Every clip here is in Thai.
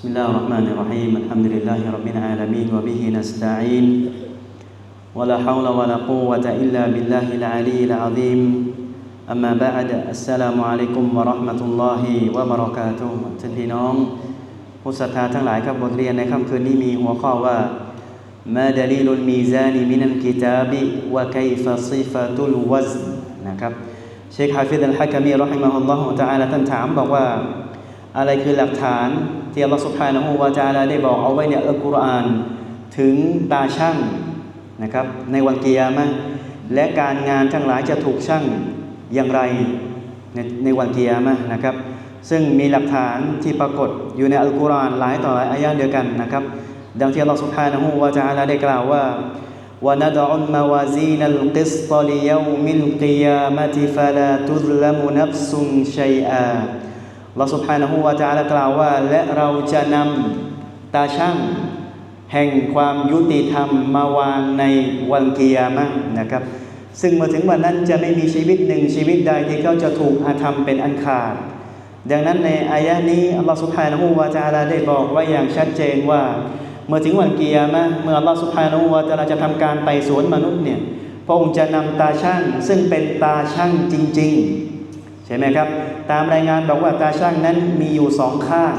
بسم الله الرحمن الرحيم الحمد لله رب العالمين وبه نستعين ولا حول ولا قوة إلا بالله العلي العظيم أما بعد السلام عليكم ورحمة الله وبركاته ท่านพี่น้องผู้ศรัทธาทั้งหลายครับบทเรียนในค่ำคืนนี้มีหัวข้อว่า ما دليل الميزان من الكتاب وكيف صفة الوزن นะครับเชคฮาฟิดอัลฮะกามีรอฮิมะฮุลลอฮุตะอาลาท่านถามบอกว่า อะไรคือหลักฐาน ที่อัลลอฮฺสุบฮานะฮูวาจาลาได้บอกเอาไว้ในอัลกุรอาน ถึงตาช่างนะครับในวันกิยามะห์และการงานทั้งหลายจะถูกช่างอย่างไรในในวันกิยามะห์นะครับ ซึ่งมีหลักฐานที่ปรากฏอยู่ในอัลกุรอานหลายต่อหลายอายะห์เดียวกันนะครับ ดังที่อัลลอฮฺสุบฮานะฮูวาจาลาได้กล่าวว่า وندع الموازين القسط ليوم القيامة فلا تظلم نفس شيئا เราสุภานะฮูวาจาละกล่าวว่า และเราจะนำตาช่างแห่งความยุติธรรมมาวางในวันกิยามะห์นะครับ ซึ่งเมื่อถึงวันนั้นจะไม่มีชีวิตหนึ่งชีวิตใดที่เขาจะถูกอาธรรมเป็นอันขาด ดังนั้นในอายะนี้อัลลอฮฺสุภานะฮูวาจาลาได้บอกไว้อย่างชัดเจนว่า เมื่อถึงวันกิยามะเมื่ออัลลอฮฺสุภานะฮูวาจาลาจะทำการไต่สวนมนุษย์เนี่ยพระองค์จะนำตาช่างซึ่งเป็นตาช่างจริง ๆ ช่ไหมครับ ตามรายงานบอกว่าตาช่างนั้นมีอยู่สองข้าง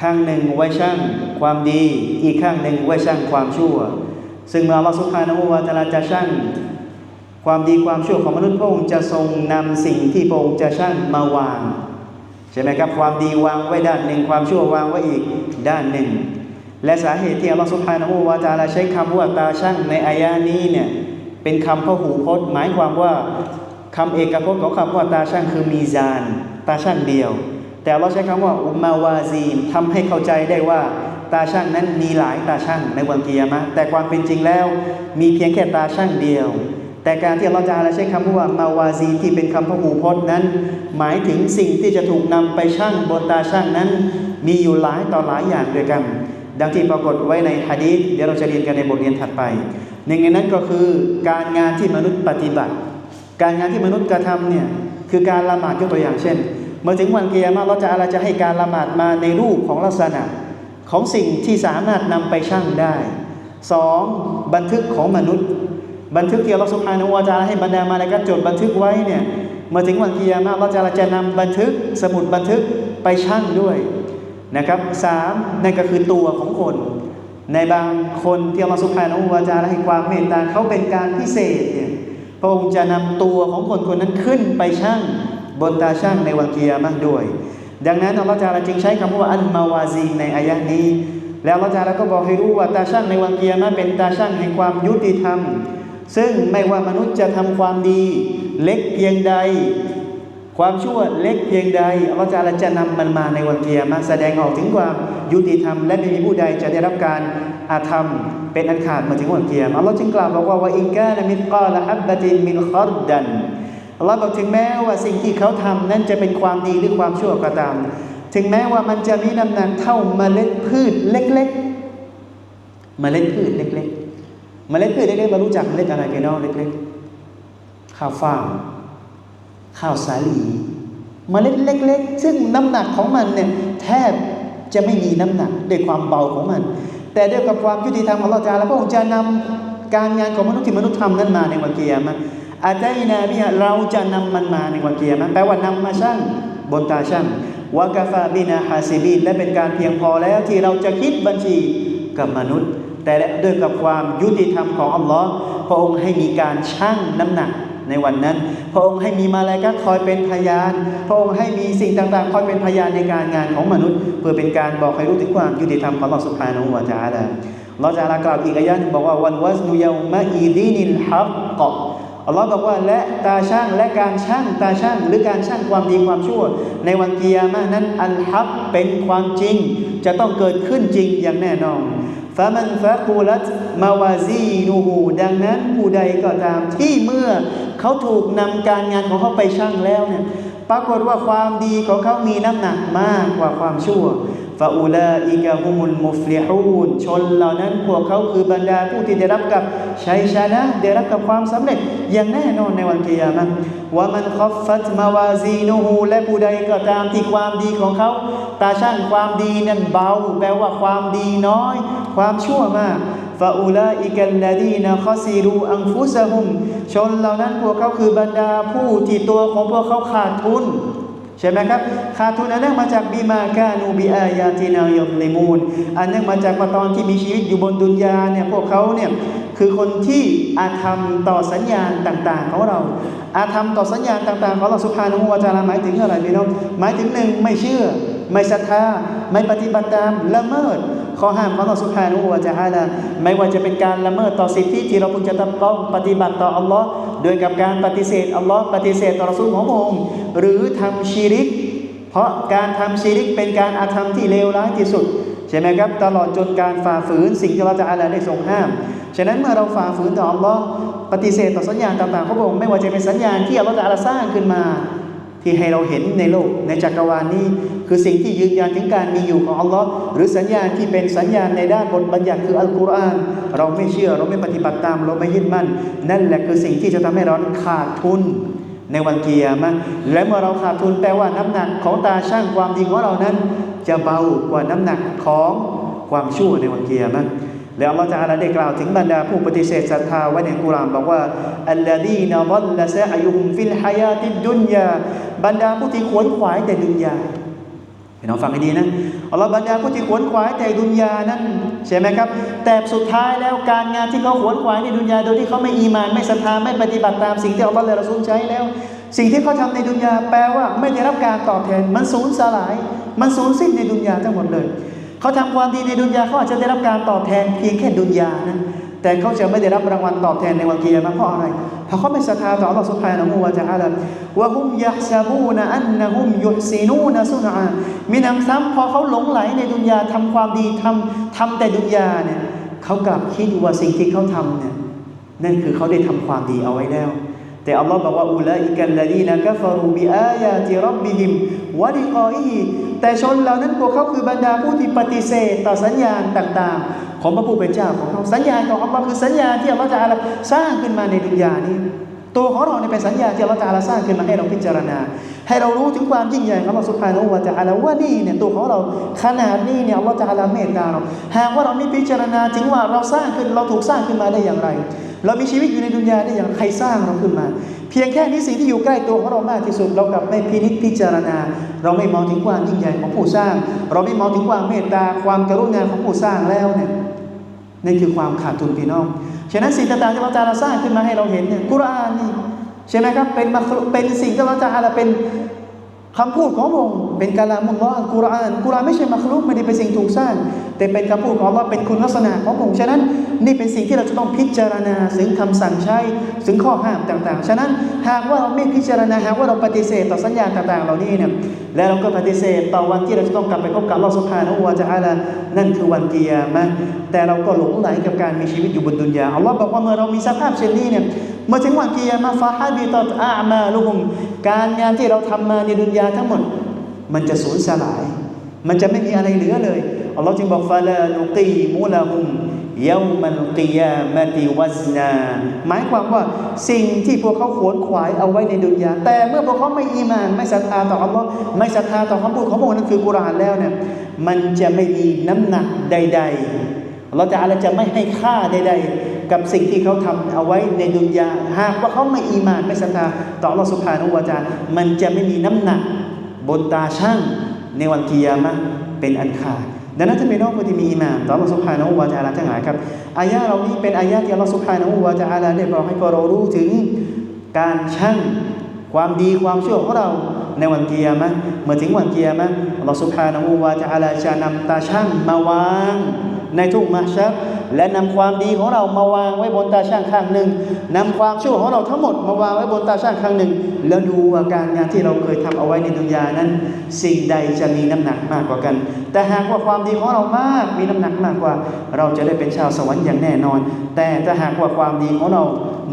ข้างหนึ่งไว้ช่างความดี อีกข้างหนึ่งไว้ช่างความชั่ว ซึ่งเมื่ออัสุภานะฮูวาตะอาลาจะช่างความดีความชั่วของมนุษย์พระองค์จะทรงนำสิ่งที่พระองค์จะช่างมาวางใช่ไหมครับ ความดีวางไว้ด้านหนึ่งความชั่ววางไว้อีกด้านหนึ่ง และสาเหตุที่อัลลอฮฺสุภานุวาตาลาใช้คำว่าตาช่างในอายะนี้เนี่ยเป็นคำพหูพจน์หมายความว่า คำเอกพจน์ของคำว่าตาช่างคือมีซาน ตาช่างเดียว แต่เราใช้คำว่าอุมาวาซีนทำให้เข้าใจได้ว่า ตาช่างนั้นมีหลายตาช่างในวันกิยามะแต่ความเป็นจริงแล้ว มีเพียงแค่ตาช่างเดียว แต่การที่เราจะใช้คำว่ามาวาซีที่เป็นคำพหูพจน์นั้น หมายถึงสิ่งที่จะถูกนำไปช่างบนตาช่างนั้น มีอยู่หลายต่อหลายอย่างด้วยกัน ดังที่ปรากฏไว้ในฮะดีษเดี๋ยวเราจะเรียนกันในบทเรียนถัดไปหนึ่งในนั้นก็คือการงานที่มนุษย์ปฏิบัติ การงานที่มนุษย์กระทำเนี่ยคือการละหมาดยกตัวอย่างเช่น เมื่อถึงวันเกียร์มาเราจะอะไรจะให้การละหมาดมาในรูปของลักษณะของสิ่งที่สามารถนำไปชั่งได้สองบันทึกของมนุษย์ บันทึกที่เราสุภานุวาจาให้บรรดามาในการจดบันทึกไว้เนี่ยเมื่อถึงวันเกียร์มาเราจะจะนำบันทึกสมุดบันทึกไปชั่งด้วยนะครับสามนั่นก็คือตัวของคน ในบางคนที่เราสุภานุวาจาให้ความเมตตาเขาเป็นการพิเศษเนี่ย พระองค์จะนำตัวของคนคนนั้นขึ้นไปชั่งบนตาช่างในวันเกียร์มาด้วย ดังนั้นอัลลอฮฺจาราจึงใช้คำว่าอันมาวาซีในอายะนี้ แล้วอัลลอฮฺจาราก็บอกให้รู้ว่าตาช่างในวันเกียร์มาเป็นตาช่างแห่งความยุติธรรม ซึ่งไม่ว่ามนุษย์จะทำความดี เล็กเพียงใด ความชั่วเล็กเพียงใดอัลลอฮฺจาราจะนำมันมาในวันเกียร์มาแสดงออกถึงความยุติธรรม และไม่มีผู้ใดจะได้รับการอาธรรม เป็นอันขาดมาถึงวันเกียร์อัลลอฮ์จึงกล่าวบอกว่าว่าอินกานะมิกาละฮับบะตินมินคอรดันอัลลอฮ์บอกถึงแม้ว่าสิ่งที่เขาทำนั้นจะเป็นความดีหรือความชั่วก็ตาม ถึงแม้ว่ามันจะมีน้ำหนักเท่าเมล็ดพืชเล็กๆเมล็ดพืชเล็ก ๆ เมล็ดพืชเล็กๆมารู้จักเมล็ดอะไรกันเนาะเล็กๆข้าวฟ่าง ข้าวสาลีเมล็ดเล็ก ๆ ซึ่งน้ำหนักของมันเนี่ยแทบจะไม่มีน้ำหนักด้วยความเบาของมัน แต่ด้วยกับความยุติธรรมของเราจาแล้วพระองค์จะนำการงานของมนุษย์ที่มนุษย์ทำนั้นมาในวันเกียร์มาอาจารย์นาบีเราจะนำมันมาในวันเกียร์มาแปลว่านำมาช่างบนตาช่างวากาฟาบินาฮาซิบินและเป็นการเพียงพอแล้วที่เราจะคิดบัญชีกับมนุษย์ แต่ด้วยกับความยุติธรรมของอัลลอฮ์พระองค์ให้มีการชั่งน้ำหนัก ในวันนั้น พระองค์ให้มีมาลายกัคอยเป็นพยาน พระองค์ให้มีสิ่งต่างๆ คอยเป็นพยานในการงานของมนุษย์ เพื่อเป็นการบอกให้รู้ถึงความยุติธรรมของอัลลอฮฺสุบฮานวาจาลาเราจะลากล่าวอีกอายะนึงบอกว่าวันวัสนุยามะอีดีนิลฮับกะอัลลอฮ์บอกว่าและตาช่างและการช่างตาช่างหรือการช่างความดีความชั่ว ในวันกิยามะนั้นอัลฮับเป็นความจริง จะต้องเกิดขึ้นจริงอย่างแน่นอน ฟามันฟะกูลัตมาวาซีนูหูดังนั้นผู้ใดก็ตามที่เมื่อเขาถูกนำการงานของเขาไปชั่งแล้วเนี่ยปรากฏว่าความดีของเขามีน้ำหนักมากกว่าความชั่ว ฟาอูลาอิกะฮุมุลมุฟลิฮูนชนเหล่านั้นพวกเขาคือบรรดาผู้ที่ได้รับกับชัยชนะได้รับกับความสำเร็จ อย่างแน่นอนในวันกิยามะว่ามันคอฟฟัตมาวาซีนูฮูและผู้ใดก็ตามที่ความดีของเขา ตาช่างความดีนั้นเบา แปลว่าความดีน้อย ความชั่วมากฟาอูลาอิกัลลดีนะคอซีรูอังฟุซะฮุมชนเหล่านั้นพวกเขาคือบรรดาผู้ที่ตัวของพวกเขาขาดทุน ใช่ไหมครับขาดทุนอันเนื่องมาจากบีมากานูบีอายาตินายลิมูนอันเนื่องมาจากว่าตอนที่มีชีวิตอยู่บนดุนยาเนี่ยพวกเขาเนี่ยคือคนที่อาธรรมต่อสัญญาณต่างๆของเรา อาธรรมต่อสัญญาณต่างๆของเราสุภานุวาจาราหมายถึงอะไรพี่น้องหมายถึงหนึ่งไม่เชื่อ ไม่ศรัทธาไม่ปฏิบัติตามละเมิดข้อห้ามของเราสุภานุวาจาราไม่ว่าจะเป็นการละเมิดต่อสิทธิที่เราพึงจะต้องปฏิบัติต่ออัลลอฮ์ โดยกับการปฏิเสธอัลลอฮ์ปฏิเสธต่อรสูลของพระองค์หรือทำชีริก เพราะการทำชีริกเป็นการอาธรรมที่เลวร้ายที่สุดใช่ไหมครับตลอดจนการฝ่าฝืนสิ่งที่เราจะอะไรได้ทรงห้ามฉะนั้นเมื่อเราฝ่าฝืนต่ออัลลอฮ์ปฏิเสธต่อสัญญาณต่างๆของพระองค์ไม่ว่าจะเป็นสัญญาณที่อัลลอฮ์จะอาสร้างขึ้นมา ที่ให้เราเห็นในโลกในจักรวาลนี้ คือสิ่งที่ยืนยันถึงการมีอยู่ของอัลลอฮ์หรือสัญญาณที่เป็นสัญญาณในด้านบทบัญญัติคืออัลกุรอาน เราไม่เชื่อเราไม่ปฏิบัติตามเราไม่ยึดมั่น นั่นแหละคือสิ่งที่จะทำให้เราขาดทุนในวันเกียร์มะและเมื่อเราขาดทุนแปลว่าน้ำหนักของตาช่างความดีของเรานั้น จะเบากว่าน้ำหนักของความชั่วในวันเกียร์มะ แล้วอัลลอฮฺจะอาลาได้กล่าวถึงบรรดาผู้ปฏิเสธศรัทธาไว้ในกุรานบอกว่าอัลลดีนบัลละซะอายุฮุมฟิลฮายาติดดุนยาบรรดาผู้ที่ขวนขวายแต่ดุนยาพี่น้องฟังให้ดีนะอัลลอฮฺบรรดาผู้ที่ขวนขวายแต่ดุนยานั้นใช่ไหมครับ แต่สุดท้ายแล้วการงานที่เขาขวนขวายในดุนยาโดยที่เขาไม่อีมานไม่ศรัทธาไม่ปฏิบัติตามสิ่งที่อัลลอฮฺและรอซูลใช้แล้ว สิ่งที่เขาทำในดุนยาแปลว่าไม่ได้รับการตอบแทนมันสูญสลาย มันสูญสิ้นในดุนยาทั้งหมดเลย เขาทำความดีในดุนยาเขาอาจจะได้รับการตอบแทนเพียงแค่ดุนยานะแต่เขาจะไม่ได้รับรางวัลตอบแทนในวันเกียรติเพราะอะไรเพราะเขาไม่ศรัทธาต่ออัลสุบฮานะฮูวะจาอัลลว่าฮุมยักษะบูนะอันนะฮุมยุศีนูนะซุนอามีนำซ้ำพอเขาหลงไหลในดุนยาทำความดีทำทำแต่ดุนยาเนี่ยเขากลับคิดว่าสิ่งที่เขาทำเนี่ยนั่นคือเขาได้ทำความดีเอาไว้แล้ว แต่อัลลอฮ์บอกว่าอุลัยกันละดีนะกัฟรูบิอายาติรับบิฮิมวะลิกออี แต่ชนเหล่านั้นพวกเขาคือบรรดาผู้ที่ปฏิเสธต่อสัญญาณต่าง ๆ ของพระผู้เป็นเจ้าของเขาสัญญาณของอัลลอฮ์คือสัญญาที่อัลลอฮ์จะอาสร้างขึ้นมาในดุนยานี้ ตัวของเราเนี่ยเป็นสัญญาที่อัลลอฮ์จะอาสร้างขึ้นมาให้เราพิจารณา ให้เรารู้ถึงความยิ่งใหญ่ของอัลลอฮ์สุภาโนวะจะอาลาว่านี่เนี่ยตัวของเราขนาดนี้เนี่ยอัลลอฮ์จะอาลาเมตตาเราหากว่าเราไม่พิจารณาถึงว่าเราสร้างขึ้นเราถูกสร้างขึ้นมาได้อย่างไร เรามีชีวิตอยู่ในดุนยาได้อย่างใครสร้างเราขึ้นมา เพียงแค่นี้สิ่งที่อยู่ใกล้ตัวของเรามากที่สุด เรากลับไม่พินิจพิจารณา เราไม่มองถึงความยิ่งใหญ่ของผู้สร้าง เราไม่มองถึงความเมตตาความกรุณาของผู้สร้างแล้วเนี่ยนั่นคือความขาดทุนพี่น้องฉะนั้นสิ่งต่างๆที่เราจะสร้างขึ้นมาให้เราเห็นเนี่ยกุรอานนี่ใช่ไหมครับเป็นมัคเป็นสิ่งที่เราจะอะไรเป็น คำพูดของพระองค์เป็นกาลามุลลอฮ์กุรอานกุรอานไม่ใช่มัคลุกไม่ได้เป็นสิ่งถูกสร้าง แต่เป็นคำพูดของอัลลอฮ์เป็นคุณลักษณะของพระองค์ฉะนั้น นี่เป็นสิ่งที่เราจะต้องพิจารณาถึงคำสั่งใช้ถึงข้อห้ามต่างๆ ฉะนั้นหากว่าเราไม่พิจารณาหากว่าเราปฏิเสธต่อสัญญาต่างๆ เหล่านี้เนี่ยและเราก็ปฏิเสธต่อวันที่เราจะต้องกลับไปพบกับอัลลอสุบฮานะฮูวะตะอาลานั่นคือวันกิยามะแต่เราก็หลงไหลกับการมีชีวิตอยู่บนดุนยาอัลลอฮ์บอกว่าเมื่อเรามีสภาพเช่นนี้เนี่ย เมื่อถึงวันกิยามะห์ฟาฮาบิตัตอามาลุฮุมการงานที่เราทำมาในดุนยาทั้งหมด มันจะสูญสลาย มันจะไม่มีอะไรเหลือเลยอัลลอฮ์จึงบอกฟาลานุกีมุลาฮุมเยามันกิยามติวัซนา หมายความว่าสิ่งที่พวกเขาขวนขวายเอาไว้ในดุนยา แต่เมื่อพวกเขาไม่อีมาน ไม่ศรัทธาต่ออัลลอฮ์ไม่ศรัทธาต่อคำพูดของพระองค์นั่นคือกุรอานแล้วเนี่ยมันจะไม่มีน้ำหนักใดๆเราจะอะไรจะไม่ให้ค่าใด ๆ กับสิ่งที่เขาทำเอาไว้ในดุนยาหากว่าเขาไม่อีมานไม่ศรัทธาต่ออัลลอฮ์สุภานุวาจามันจะไม่มีน้ำหนักบนตาช่างในวันกิยามะเป็นอันขาดดังนั้นถ้าเป็นน้องผู้ที่มีอิมานต่อ Allah Subhanahu wa Taala ทั้งหลายครับอายะเหล่านี้เป็นอายะที่ Allah Subhanahu wa Taala ได้บอกให้พวกเรารู้ถึงการชั่งความดีความชั่วของเราในวันเกิยามะเมื่อถึงวันเกิยามะห์ Allah Subhanahu wa Taala จะนำตาช่างมาวาง ในทุ่งมาชับและนำความดีของเรามาวางไว้บนตาช่างข้างหนึ่งนำความชั่วของเราทั้งหมดมาวางไว้บนตาช่างข้างหนึ่งแล้วดูว่าการงานที่เราเคยทำเอาไว้ในดุนยานั้น สิ่งใดจะมีน้ำหนักมากกว่ากัน แต่หากว่าความดีของเรามากมีน้ำหนักมากกว่า เราจะได้เป็นชาวสวรรค์อย่างแน่นอน แต่ถ้าหากว่าความดีของเรา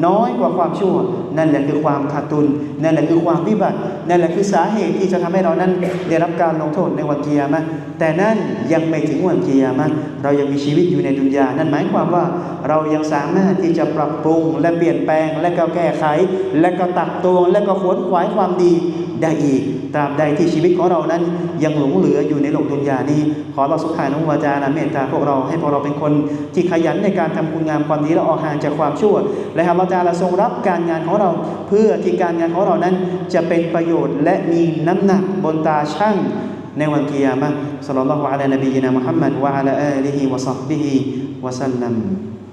น้อยกว่าความชั่ว นั่นแหละคือความขาดทุน นั่นแหละคือความวิบัติ นั่นแหละคือสาเหตุที่จะทำให้เรานั้นได้รับการลงโทษในวันเกียร์มะแต่นั่นยังไม่ถึงวันเกียร์มะเรายังมีชีวิตอยู่ในดุนยา นั่นหมายความว่าเรายังสามารถที่จะปรับปรุงและเปลี่ยนแปลงและก็แก้ไข และก็ตักตวงและก็ขวนขวายความดี ได้อีก ตราบใดที่ชีวิตของเรานั้น ยังหลงเหลืออยู่ในโลกดุนยานี้ ขอเราสุภานุวาจานะเมตตาพวกเราให้พวกเราเป็นคน ที่ขยันในการทำคุณงามความดีและออกห่างจากความชั่ว และฮาจาละทรงรับการงานของเรา เพื่อที่การงานของเรานั้นจะเป็นประโยชน์ และมีน้ำหนักบนตาช่างในวันกิยามะห์ศ็อลลัลลอฮุอะลัยฮินบีนะมุฮัมมัดวะอะลาอาลิฮิวะศ็อฮบิฮิวะซัลลัม